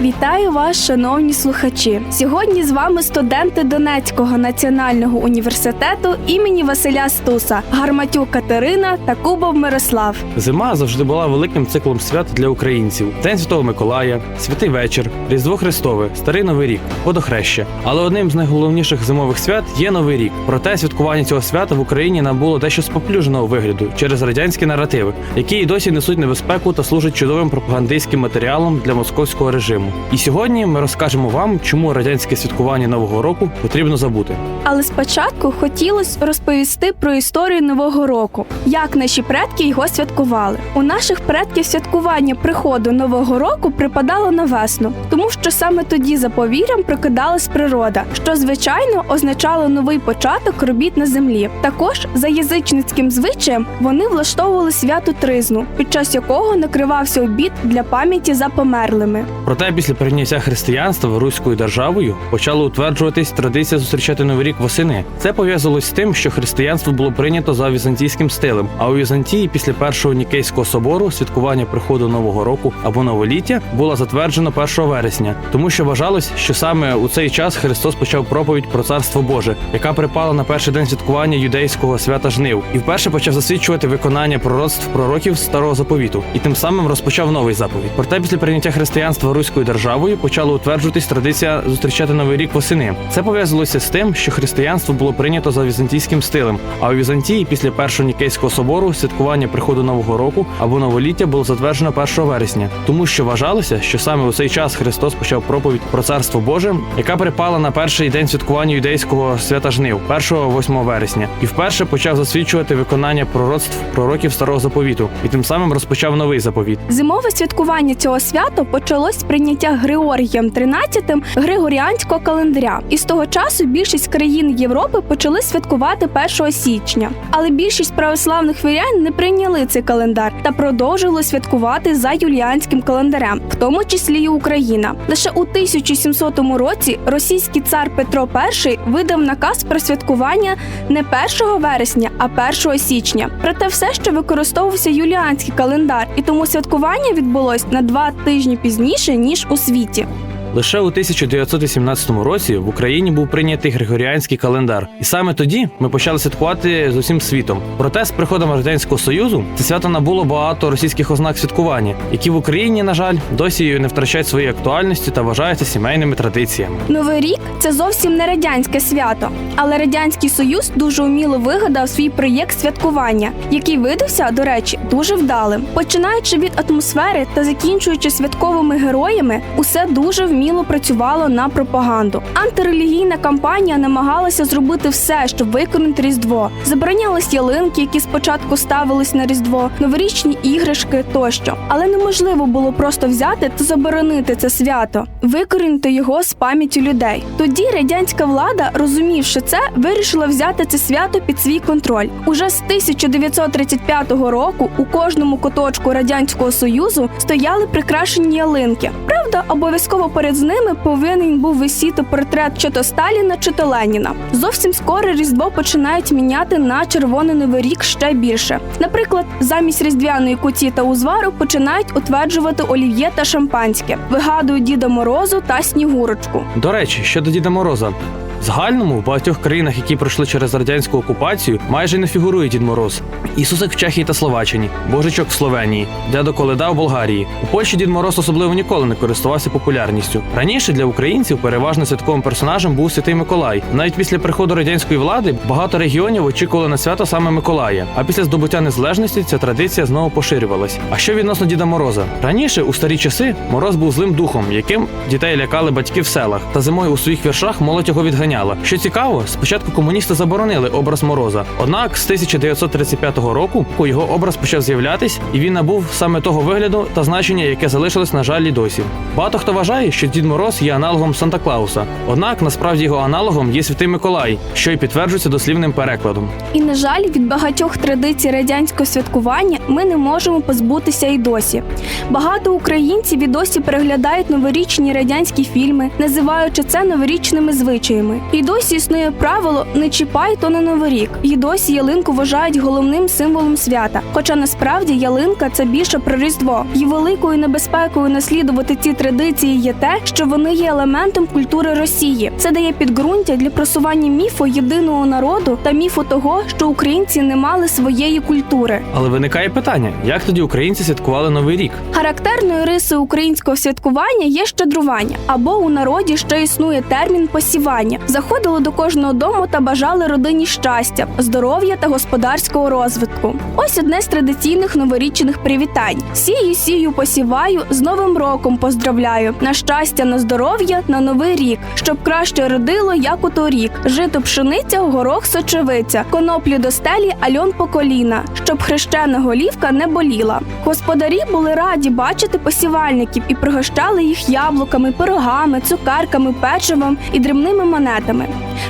Вітаю вас, шановні слухачі. Сьогодні з вами студенти Донецького національного університету імені Василя Стуса, Гарматюк Катерина та Кубов Мирослав. Зима завжди була великим циклом свят для українців: День Святого Миколая, Святий Вечір, Різдво Христове, Старий Новий рік, Водохреща. Але одним з найголовніших зимових свят є Новий рік. Проте святкування цього свята в Україні набуло дещо споплюженого вигляду через радянські наративи, які і досі несуть небезпеку та служать чудовим пропагандистським матеріалом для московського режиму. І сьогодні ми розкажемо вам, чому радянське святкування Нового року потрібно забути. Але спочатку хотілося розповісти про історію Нового року, як наші предки його святкували. У наших предків святкування приходу Нового року припадало на весну, тому що саме тоді за повір'ям прокидалась природа, що звичайно означало новий початок робіт на землі. Також за язичницьким звичаєм вони влаштовували свято тризну, під час якого накривався обід для пам'яті за померлими. Проте після прийняття християнства руською державою почала утверджуватись традиція зустрічати новий рік восени. Це пов'язалось з тим, що християнство було прийнято за візантійським стилем. А у Візантії після першого нікейського собору святкування приходу нового року або новоліття було затверджено 1 вересня, тому що вважалось, що саме у цей час Христос почав проповідь про царство Боже, яка припала на перший день святкування юдейського свята жнив, і вперше почав засвідчувати виконання пророцтв пророків старого заповіту, і тим самим розпочав новий заповідь. Проте після прийняття християнства руською державою почала утверджуватись традиція зустрічати новий рік восени. Це пов'язалося з тим, що християнство було прийнято за візантійським стилем. А у Візантії після першого нікейського собору святкування приходу нового року або новоліття було затверджено 1 вересня, тому що вважалося, що саме у цей час Христос почав проповідь про царство Боже, яка припала на перший день святкування юдейського свята жнив, 1-8 вересня, і вперше почав засвідчувати виконання пророцтв пророків старого заповіту, і тим самим розпочав новий заповіт. Зимове святкування цього свята почалось прийняття Григорієм XIII Григоріанського календаря. І з того часу більшість країн Європи почали святкувати 1 січня. Але більшість православних вірян не прийняли цей календар та продовжили святкувати за юліанським календарем, в тому числі і Україна. Лише у 1700 році російський цар Петро І видав наказ про святкування не 1 вересня, а 1 січня. Проте все ще використовувався юліанський календар, і тому святкування відбулось на два тижні пізніше ніж у світі. Лише у 1917 році в Україні був прийнятий Григоріанський календар, і саме тоді ми почали святкувати з усім світом. Проте з приходом радянського союзу це свято набуло багато російських ознак святкування, які в Україні, на жаль, досі не втрачають своєї актуальності та вважаються сімейними традиціями. Новий рік це зовсім не радянське свято, але радянський союз дуже уміло вигадав свій проєкт святкування, який видався, до речі, дуже вдалим. Починаючи від атмосфери та закінчуючи святковими героями, усе дуже вміло працювало на пропаганду. Антирелігійна кампанія намагалася зробити все, щоб виконати різдво. Заборонялись ялинки, які спочатку ставились на різдво, новорічні іграшки тощо. Але неможливо було просто взяти та заборонити це свято, викорінити його з пам'яті людей. Тоді радянська влада, розумівши це, вирішила взяти це свято під свій контроль. Уже з 1935 року у кожному куточку радянського союзу стояли прикрашені ялинки. Правда, обов'язково поряд з ними повинен був висіти портрет чи то Сталіна, чи то Леніна. Зовсім скоро різдво починають міняти на червоний новий рік ще більше. Наприклад, замість різдвяної куті та узвару починають утверджувати олів'є та шампанське, вигадують Діда Морозу та Снігурочку. До речі, щодо Діда Мороза. В загальному в багатьох країнах, які пройшли через радянську окупацію, майже не фігурує Дід Мороз. Ісусик в Чехії та Словаччині, Божичок в Словенії, Дядо Коледа в Болгарії. У Польщі Дід Мороз особливо ніколи не користувався популярністю. Раніше для українців переважно святковим персонажем був Святий Миколай. Навіть після приходу радянської влади багато регіонів очікували на свято саме Миколая. А після здобуття незалежності ця традиція знову поширювалась. А що відносно Діда Мороза? Раніше, у старі часи, Мороз був злим духом, яким дітей лякали батьки в селах, та зимою у своїх віршах молодь його відганяла. Забороняла. Що цікаво, спочатку комуністи заборонили образ Мороза. Однак з 1935 року його образ почав з'являтись, і він набув саме того вигляду та значення, яке залишилось, на жаль, і досі. Багато хто вважає, що Дід Мороз є аналогом Санта Клауса. Однак насправді його аналогом є Святий Миколай, що й підтверджується дослівним перекладом. І на жаль, від багатьох традицій радянського святкування ми не можемо позбутися і досі. Багато українців і досі переглядають новорічні радянські фільми, називаючи це новорічними звичаями. І досі існує правило не чіпай то на новий рік. І досі ялинку вважають головним символом свята. Хоча насправді ялинка це більше про різдво. І великою небезпекою наслідувати ці традиції є те, що вони є елементом культури Росії. Це дає підґрунтя для просування міфу єдиного народу та міфу того, що українці не мали своєї культури. Але виникає питання: як тоді українці святкували новий рік? Характерною рисою українського святкування є щедрування, або у народі ще існує термін посівання. Заходили до кожного дому та бажали родині щастя, здоров'я та господарського розвитку. Ось одне з традиційних новорічних привітань: сію, сію, посіваю, з Новим роком поздравляю. На щастя, на здоров'я, на новий рік, щоб краще родило, як у торік. Жито пшениця, горох сочевиця, коноплі до стелі, альон по коліна, щоб хрещена голівка не боліла. Господарі були раді бачити посівальників і пригощали їх яблуками, пирогами, цукерками, печивом і дрібними монетами.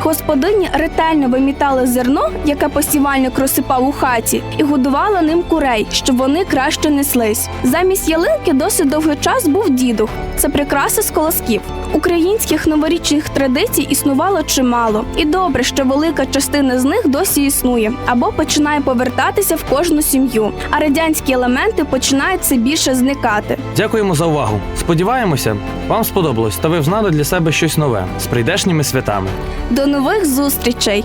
Господині ретельно вимітали зерно, яке посівальник розсипав у хаті, і годувала ним курей, щоб вони краще неслись. Замість ялинки досить довгий час був дідух. Це прикраса з колосків. Українських новорічних традицій існувало чимало, і добре, що велика частина з них досі існує або починає повертатися в кожну сім'ю, а радянські елементи починають все більше зникати. Дякуємо за увагу. Сподіваємося, вам сподобалось та ви взнали для себе щось нове з прийдешніми святами. До нових зустрічей!